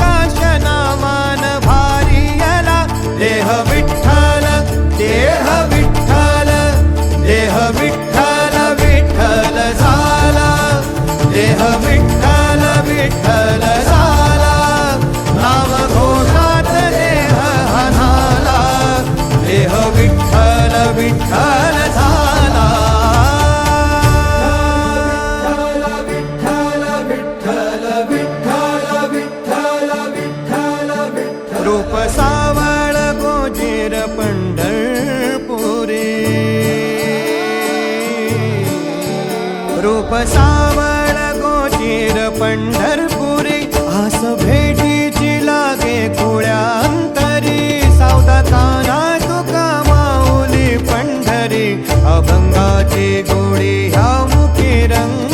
Kashanama. सावळ गोचीर पंढरपुरी आस भेटीची लागे कुळ्यांतरी सावदा काना तुका माऊली पंढरी अभंगाची गोडी ह्या मुखी रंग